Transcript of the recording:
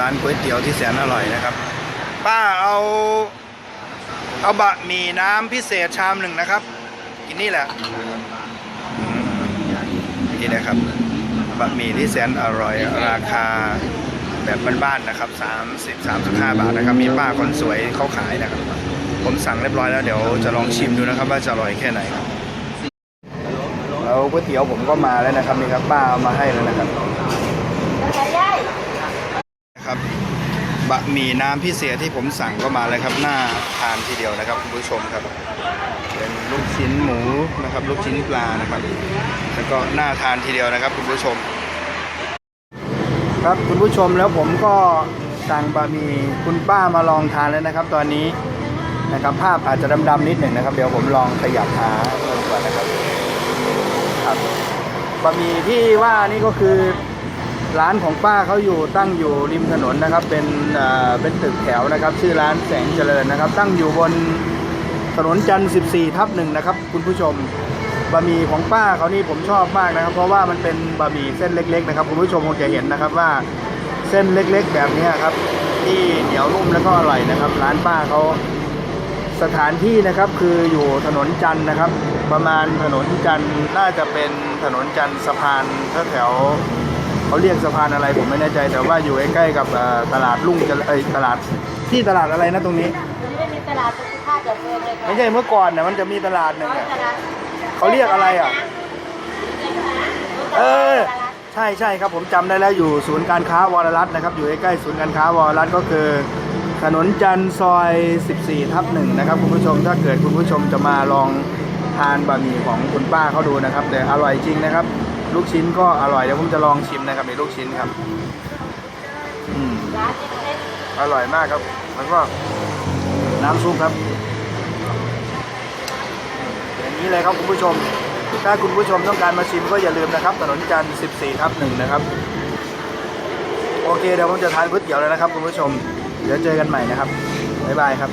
ร้านก๋วยเตี๋ยวที่แสนอร่อยนะครับ ป้าเอาเอาบะหมี่น้ำพิเศษชามหนึ่งนะครับ กินนี่แหละนี่นะครับบะหมี่ที่แสนอร่อยราคาแบบบ้านๆนะครับ 30 35 บาทนะครับ มีป้าคนสวยเขาขายนะครับ ผมสั่งเรียบร้อยแล้วเดี๋ยวจะลองชิมดูนะครับ ว่าจะอร่อยแค่ไหนครับแล้วก๋วยเตี๋ยวผมก็มาแล้วนะครับนี่ครับป้าเอามาให้แล้วนะครับ ครับบะหมี่น้ำพิเศษที่ผมสั่งก็มาแล้วครับหน้าทานทีเดียวนะครับคุณผู้ชมครับ เป็นลูกชิ้นหมูนะครับ ลูกชิ้นปลานะครับ แล้วก็หน่าทานทีเดียวนะครับ คุณผู้ชม ครับคุณผู้ชมแล้วผมก็สั่งบะหมี่คุณป้ามาลองทานแล้วนะครับ ตอนนี้นะครับ ภาพอาจจะดำๆนิดหนึ่งนะครับ เดี๋ยวผมลองขยับหาเพิ่มก่อนนะครับครับบะหมี่ที่ว่านี่ก็คือ ร้านของป้าเขาอยู่ตั้งอยู่ริมถนนนะครับ เป็นเป็นตึกแถวนะครับ ชื่อร้านแสงเจริญนะครับ ตั้งอยู่บนถนนจันทร์14 ทับหนึ่งนะครับ คุณผู้ชมบะหมี่ของป้าเขานี่ผมชอบมากนะครับ เพราะว่ามันเป็นบะหมี่เส้นเล็ก ๆ นะครับ คุณผู้ชมคงจะเห็นนะครับว่าเส้นเล็ก ๆ แบบนี้ครับ ที่เหนียวนุ่มแล้วก็อร่อยนะครับ ร้านป้าเขาสถานที่นะครับคืออยู่ถนนจันทร์นะครับ ประมาณถนนจันทร์น่าจะเป็นถนนจันทร์สะพานแถว เขาเรียกสะพานอะไรผมไม่แน่ใจ แต่ว่าอยู่ใกล้ๆกับเอ่อตลาดลุ่งเจริญเอ้ยตลาดที่ตลาดอะไรนะตรงนี้ไม่ได้มีตลาดสุขภาพแบบเดิมเลยค่ะไม่ใช่เมื่อก่อนเนี่ยมันจะมีตลาดหนึ่งอะตลาดเขาเรียกอะไรอะเออใช่ใช่ครับผมจำได้แล้วอยู่ศูนย์การค้าวรรัตน์นะครับ อยู่ใกล้ๆศูนย์การค้าวรรัตน์ก็คือถนนจันทร์ซอย 14 ทับหนึ่งนะครับคุณผู้ชมถ้าเกิดคุณผู้ชมจะมาลองทานบะหมี่ของคุณป้าเขาดูนะครับ แต่อร่อยจริงนะครับ ลูกชิ้นก็อร่อยเดี๋ยวผมจะลองชิมนะครับในลูกชิ้นครับ อืมอร่อยมากครับ แล้วก็น้ำซุปครับ อย่างนี้เลยครับคุณผู้ชม ถ้าคุณผู้ชมต้องการมาชิมก็อย่าลืมนะครับ ถนนจันทร์14ทับหนึ่งนะครับ โอเคเดี๋ยวผมจะทานก๋วยเตี๋ยวแล้วนะครับคุณผู้ชม เดี๋ยวเจอกันใหม่นะครับ บ๊ายบายครับ